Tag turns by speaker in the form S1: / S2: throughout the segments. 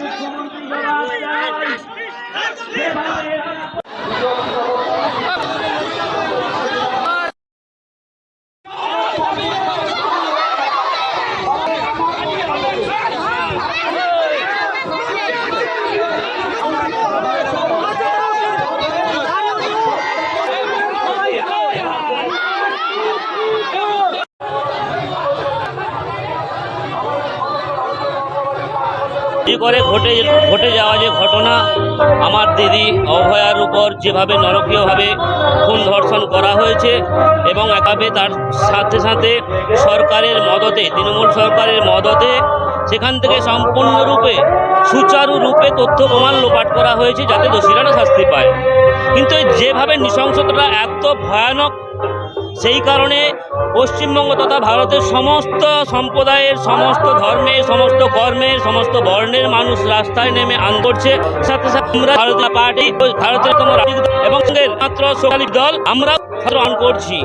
S1: মুখ্যমন্ত্রী এই করে ঘটে ঘটে যাওয়া যে ঘটনা, আমার দিদি অভয়ার উপর যেভাবে নরকীয়ভাবে খুন ধর্ষণ করা হয়েছে এবং একাবে তার সাথে সাথে সরকারের মদতে, তৃণমূল সরকারের মদতে সেখান থেকে সম্পূর্ণরূপে সুচারুরূপে তথ্য প্রমাণ লোপাট করা হয়েছে যাতে দোষীরা শাস্তি পায়। কিন্তু যেভাবে নৃশংসতাটা এত ভয়ানক, সেই কারণে পশ্চিমবঙ্গ তথা ভারতের সমস্ত সম্প্রদায়ের, সমস্ত ধর্মের, সমস্ত কর্মের, সমস্ত বর্ণের মানুষ রাস্তায় নেমে আন করছে। সাথে সাথে আমরা ভারতীয় পার্টি, ভারতের এবং মাত্র সোশ্যালিস্ট দল, আমরা অন করছি।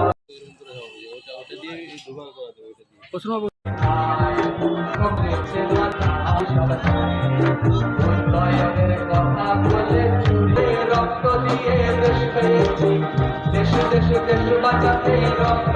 S2: দেশে দেশে দেশ বাঁচাতে রক্ত